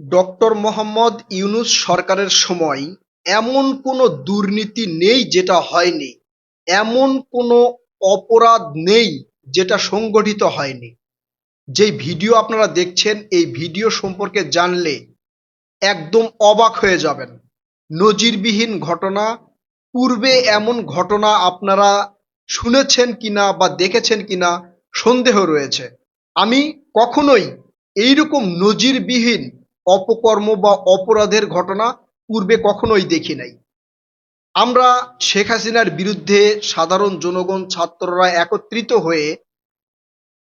Doctor Mohammad Yunus সরকারের সময় এমন কোনো দুর্নীতি নেই যেটা হয়নি, এমন কোনো অপরাধ নেই যেটা সংগঠিত হয়নি। যেই ভিডিও আপনারা দেখছেন এই ভিডিও সম্পর্কে জানলে একদম অবাক হয়ে যাবেন। নজিরবিহীন ঘটনা, পূর্বে এমন ঘটনা আপনারা শুনেছেন কিনা বা দেখেছেন কিনা সন্দেহ রয়েছে। আমি কখনোই এইরকম নজিরবিহীন অপকর্ম বা অপরাধের ঘটনা পূর্বে কখনোই দেখি নাই। আমরা শেখ হাসিনার বিরুদ্ধে সাধারণ জনগণ ছাত্ররা একত্রিত হয়ে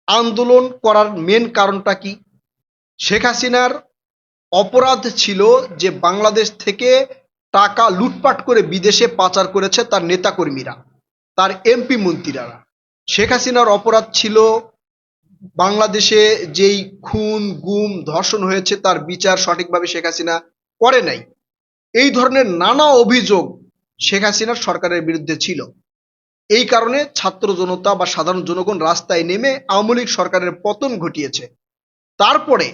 আন্দোলন করার মেন কারণটা কি? শেখ হাসিনার অপরাধ ছিল যে বাংলাদেশ থেকে টাকা লুটপাট করে বিদেশে পাচার করেছে তার নেতাকর্মীরা, তার এমপি মন্ত্রীরা। শেখ হাসিনার অপরাধ ছিল বাংলাদেশে যেই খুন, গুম, ধর্ষণ হয়েছে তার বিচার সঠিকভাবে শেখ হাসিনা করে নাই। এই ধরনের নানা অভিযোগ শেখ হাসিনার সরকারের বিরুদ্ধে ছিল। এই কারণে ছাত্র জনতা বা সাধারণ জনগণ রাস্তায় নেমে আওয়ামী লীগ সরকারের পতন ঘটিয়েছে। তারপরে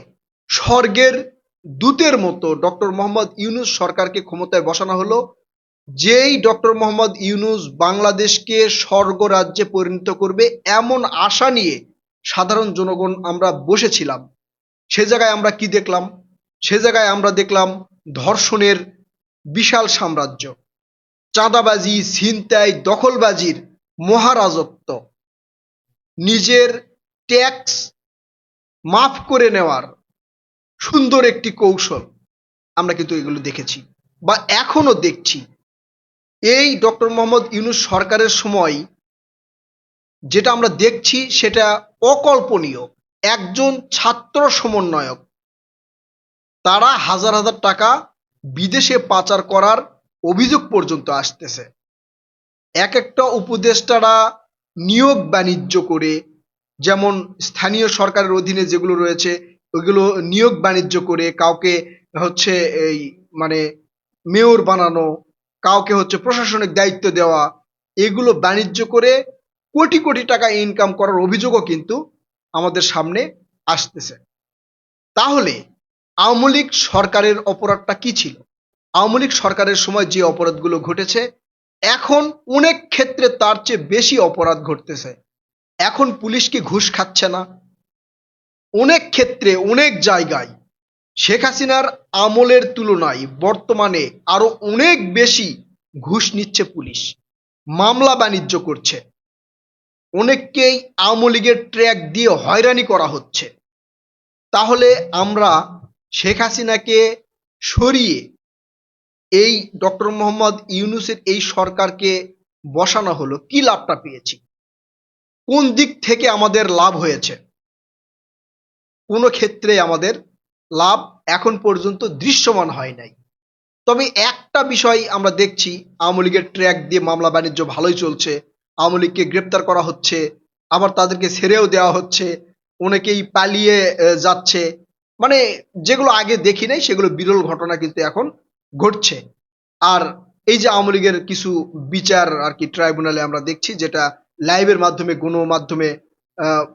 স্বর্গের দূতের মতো ডক্টর মোহাম্মদ ইউনুস সরকারকে ক্ষমতায় বসানো হলো। যেই ডক্টর মোহাম্মদ ইউনুস বাংলাদেশকে স্বর্গ রাজ্যে পরিণত করবে এমন আশা নিয়ে সাধারণ জনগণ আমরা বসেছিলাম। সে জায়গায় আমরা কি দেখলাম? সে জায়গায় আমরা দেখলাম ধর্ষণের বিশাল সাম্রাজ্য, চাঁদাবাজি, ছিনতাই, দখলবাজির মহারাজত্ব, নিজের ট্যাক্স মাফ করে নেওয়ার সুন্দর একটি কৌশল আমরা কিন্তু এগুলো দেখেছি বা এখনও দেখছি। এই ডক্টর মোহাম্মদ ইউনুস সরকারের সময় যেটা আমরা দেখছি সেটা অকল্পনীয়। একজন ছাত্র সমন্বয়ক তারা হাজার হাজার টাকা বিদেশে পাচার করার অভিযোগ পর্যন্ত আসতেছে। এক একটা উপদেষ্টারা নিয়োগ বাণিজ্য করে যেমন স্থানীয় সরকারের অধীনে যেগুলো রয়েছে ওইগুলো নিয়োগ বাণিজ্য করে কাউকে হচ্ছে এই মানে মেয়র বানানো, কাউকে হচ্ছে প্রশাসনিক দায়িত্ব দেওয়া এগুলো বাণিজ্য করে কোটি কোটি টাকা ইনকাম করার অভিযোগও কিন্তু আমাদের সামনে আসতেছে। তাহলে আওয়ামী লীগ সরকারের অপরাধটা কি ছিল? আওয়ামী লীগ সরকারের সময় যে অপরাধগুলো ঘটেছে এখন অনেক ক্ষেত্রে তার চেয়ে বেশি অপরাধ ঘটতেছে। এখন পুলিশ কি ঘুষ খাচ্ছে না? অনেক ক্ষেত্রে অনেক জায়গায় শেখ হাসিনার আমলের তুলনায় বর্তমানে আরও অনেক বেশি ঘুষ নিচ্ছে পুলিশ, মামলা বাণিজ্য করছে। অনেককেই আওয়ামী লীগের ট্র্যাক দিয়ে হয়রানি করা হচ্ছে। তাহলে আমরা শেখ হাসিনাকে সরিয়ে এই ডক্টর মোহাম্মদ ইউনূসের এই সরকারকে বসানো হলো, কি লাভটা পেয়েছি? কোন দিক থেকে আমাদের লাভ হয়েছে? কোনো ক্ষেত্রে আমাদের লাভ এখন পর্যন্ত দৃশ্যমান হয় নাই। তবে একটা বিষয় আমরা দেখছি, আওয়ামী লীগের ট্র্যাক দিয়ে মামলা বাণিজ্য ভালোই চলছে। আওয়ামী লীগকে গ্রেপ্তার করা হচ্ছে, আবার তাদেরকে ছেড়েও দেওয়া হচ্ছে, অনেকেই পালিয়ে যাচ্ছে। মানে যেগুলো আগে দেখি নাই সেগুলো বিরল ঘটনা কিন্তু এখন ঘটছে। আর এই যে আওয়ামী লীগের কিছু বিচার আর কি ট্রাইব্যুনালে আমরা দেখছি যেটা লাইভের মাধ্যমে গণমাধ্যমে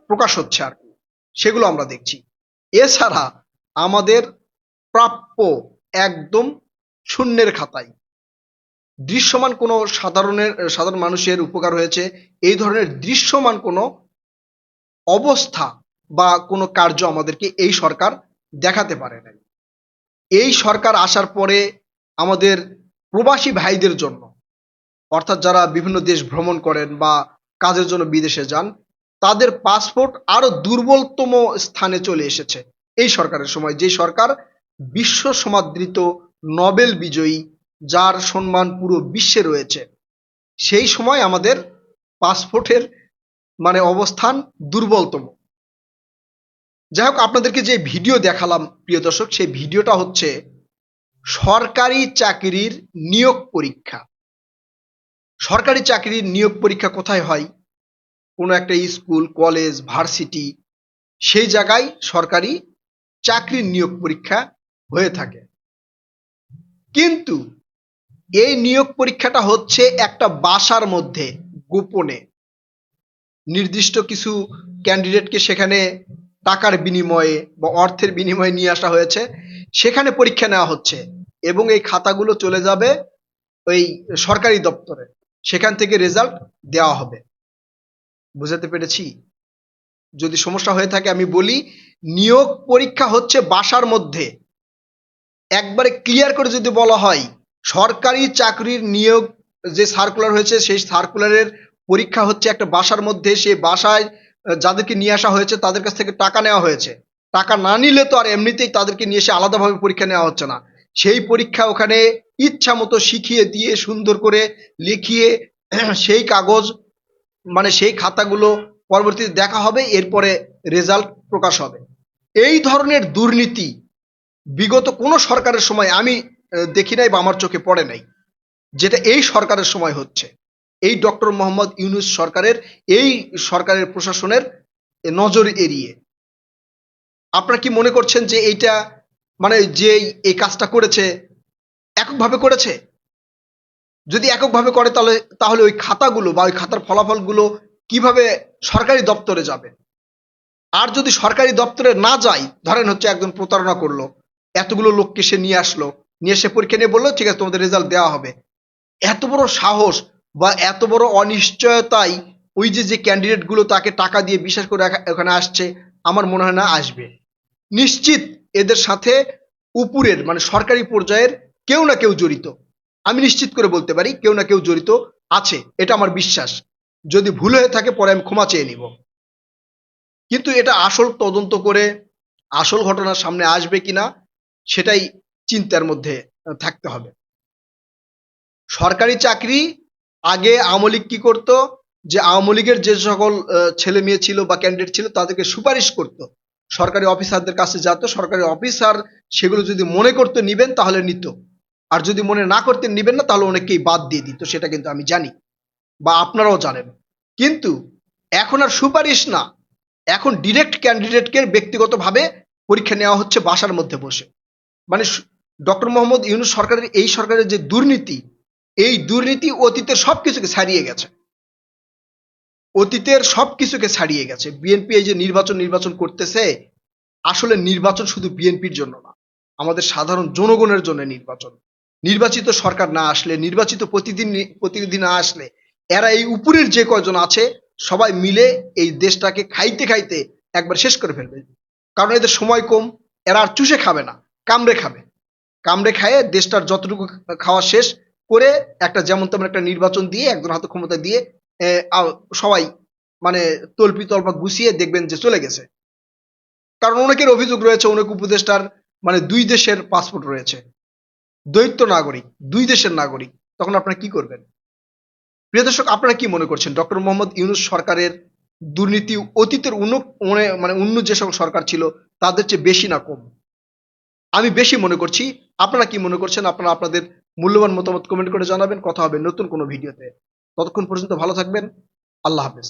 প্রকাশ হচ্ছে আর কি সেগুলো আমরা দেখছি। এছাড়া আমাদের প্রাপ্য একদম শূন্যের খাতায়। দৃশ্যমান কোনো সাধারণের, সাধারণ মানুষের উপকার হয়েছে এই ধরনের দৃশ্যমান কোনো অবস্থা বা কোনো কার্য আমাদেরকে এই সরকার দেখাতে পারে নাই। এই সরকার আসার পরে আমাদের প্রবাসী ভাইদের জন্য, অর্থাৎ যারা বিভিন্ন দেশ ভ্রমণ করেন বা কাজের জন্য বিদেশে যান, তাদের পাসপোর্ট আরও দুর্বলতম স্থানে চলে এসেছে এই সরকারের সময় যে সরকার বিশ্ব সমাদৃত নোবেল বিজয়ী যার সম্মান পুরো বিশ্বে রয়েছে। সেই সময় আমাদের পাসপোর্টের মানে অবস্থান দুর্বলতম। যাই হোক, আপনাদেরকে যে ভিডিও দেখালাম, প্রিয় দর্শক, সেই ভিডিওটা হচ্ছে সরকারি চাকরির নিয়োগ পরীক্ষা। সরকারি চাকরির নিয়োগ পরীক্ষা কোথায় হয়? কোনো একটা স্কুল, কলেজ, ভার্সিটি, সেই জায়গায় সরকারি চাকরির নিয়োগ পরীক্ষা হয়ে থাকে। কিন্তু এই নিয়োগ পরীক্ষাটা হচ্ছে একটা বাসার মধ্যে, গোপনে। নির্দিষ্ট কিছু ক্যান্ডিডেটকে সেখানে টাকার বিনিময়ে বা অর্থের বিনিময়ে নিয়ে আসা হয়েছে, সেখানে পরীক্ষা নেওয়া হচ্ছে এবং এই খাতাগুলো চলে যাবে ওই সরকারি দপ্তরে। সেখান থেকে রেজাল্ট দেওয়া হবে। বুঝাতে পেরেছি? যদি সমস্যা হয়ে থাকে আমি বলি, নিয়োগ পরীক্ষা হচ্ছে বাসার মধ্যে। একবারে ক্লিয়ার করে যদি বলা হয় সরকারি চাকরির নিয়োগ যে সার্কুলার হয়েছে, সেই সার্কুলারের পরীক্ষা হচ্ছে একটা বাসার মধ্যে। সেই বাসায় যাদেরকে নিয়ে আসা হয়েছে, তাদের কাছ থেকে টাকা নেওয়া হয়েছে। টাকা না নিলে তো আর এমনিতেই তাদেরকে নিয়ে এসে আলাদাভাবে পরীক্ষা নেওয়া হচ্ছে না। সেই পরীক্ষা ওখানে ইচ্ছা মতো শিখিয়ে দিয়ে, সুন্দর করে লিখিয়ে, সেই কাগজ মানে সেই খাতাগুলো পরবর্তীতে দেখা হবে, এরপরে রেজাল্ট প্রকাশ হবে। এই ধরনের দুর্নীতি বিগত কোনো সরকারের সময় আমি দেখি নাই বা আমার চোখে পড়ে নাই। যেটা এই সরকারের সময় হচ্ছে। এই ডক্টর মোহাম্মদ ইউনুস সরকারের, এই সরকারের প্রশাসনের নজর এড়িয়ে। আপনারা কি মনে করছেন যে এইটা মানে যে এই কাজটা করেছে, এককভাবে করেছে? যদি এককভাবে করে তাহলে তাহলে ওই খাতাগুলো বা ওই খাতার ফলাফলগুলো কীভাবে সরকারি দপ্তরে যাবে? আর যদি সরকারি দপ্তরে না যায়, ধরেন হচ্ছে একজন প্রতারণা করল, এতগুলো লোককে সে নিয়ে আসলো নিয়ে এসে পরীক্ষা নিয়ে বলল, ঠিক আছে, তোমাদের রেজাল্ট দেওয়া হবে। এত বড় সাহস বা এত বড় অনিশ্চয়তায় ওই যে যে ক্যান্ডিডেটগুলো তাকে টাকা দিয়ে বিশ্বাস করে এখানে আসছে, আমার মনে হয় না আসবে। নিশ্চিত এদের সাথে উপরের মানে সরকারি পর্যায়ের কেউ না কেউ জড়িত। আমি নিশ্চিত করে বলতে পারি, কেউ না কেউ জড়িত আছে, এটা আমার বিশ্বাস। যদি ভুল হয়ে থাকে, পরে আমি ক্ষমা চেয়ে নিব। কিন্তু এটা আসল তদন্ত করে, আসল ঘটনার সামনে আসবে কিনা, সেটাই চিন্তার মধ্যে থাকতে হবে। সরকারি চাকরি, আগে আওয়ামী কি করতো? যে আওয়ামী লীগের যে সকল ছেলে মেয়ে ছিল বা ক্যান্ডিডেট ছিল, তাদেরকে সুপারিশ করত। সরকারি অফিসারদের কাছে যেত, সরকারি অফিসার সেগুলো যদি মনে করতে নিবেন, তাহলে নিত। আর যদি মনে না করতে নিবেন না, তাহলে অনেককেই বাদ দিয়ে দিত, সেটা কিন্তু আমি জানি বা আপনারাও জানেন। কিন্তু এখন আর সুপারিশ না। এখন ডিরেক্ট ক্যান্ডিডেটকে ব্যক্তিগতভাবে পরীক্ষা নেওয়া হচ্ছে বাসার মধ্যে বসে। মানে ডক্টর মোহাম্মদ ইউনুস সরকারের এই সরকারের যে দুর্নীতি, এই দুর্নীতি অতীতের সবকিছুকে ছাড়িয়ে গেছে। অতীতের সবকিছুকে ছাড়িয়ে গেছে। বিএনপি এই যে নির্বাচন নির্বাচন করতেছে, আসলে নির্বাচন শুধু বিএনপির জন্য না, আমাদের সাধারণ জনগণের জন্য নির্বাচন। নির্বাচিত সরকার না আসলে, নির্বাচিত প্রতিদিন, প্রতিনিধি না আসলে, এরা এই উপরের যে কয়জন আছে, সবাই মিলে এই দেশটাকে খাইতে খাইতে একবার শেষ করে ফেলবে। কারণ এদের সময় কম, এরা আর চুষে খাবে না, কামড়ে খাবে। কামড়ে খায়ে দেশটার যতটুকু খাওয়া শেষ করে একটা যেমন তেমন একটা নির্বাচন দিয়ে, একজন হাতে ক্ষমতা দিয়ে সবাই মানে তল্পি তল্পা গুছিয়ে দেখবেন যে চলে গেছে। কারণ অনেকের অভিযোগ রয়েছে, অনেক উপদেষ্টার মানে দুই দেশের পাসপোর্ট রয়েছে। দৈত্য নাগরিক, দুই দেশের নাগরিক, তখন আপনারা কি করবেন? প্রিয় দর্শক, আপনারা কি মনে করছেন? ডক্টর মোহাম্মদ ইউনুস সরকারের দুর্নীতি অতীতের অন্য মানে অন্য যে সকল সরকার ছিল, তাদের চেয়ে বেশি না কম? আমি বেশি মনে করছি, আপনারা কি মনে করছেন? আপনারা আপনাদের মূল্যবান মতামত কমেন্ট করে জানাবেন। কথা হবে নতুন কোনো ভিডিওতে। ততক্ষণ পর্যন্ত ভালো থাকবেন। আল্লাহ হাফেজ।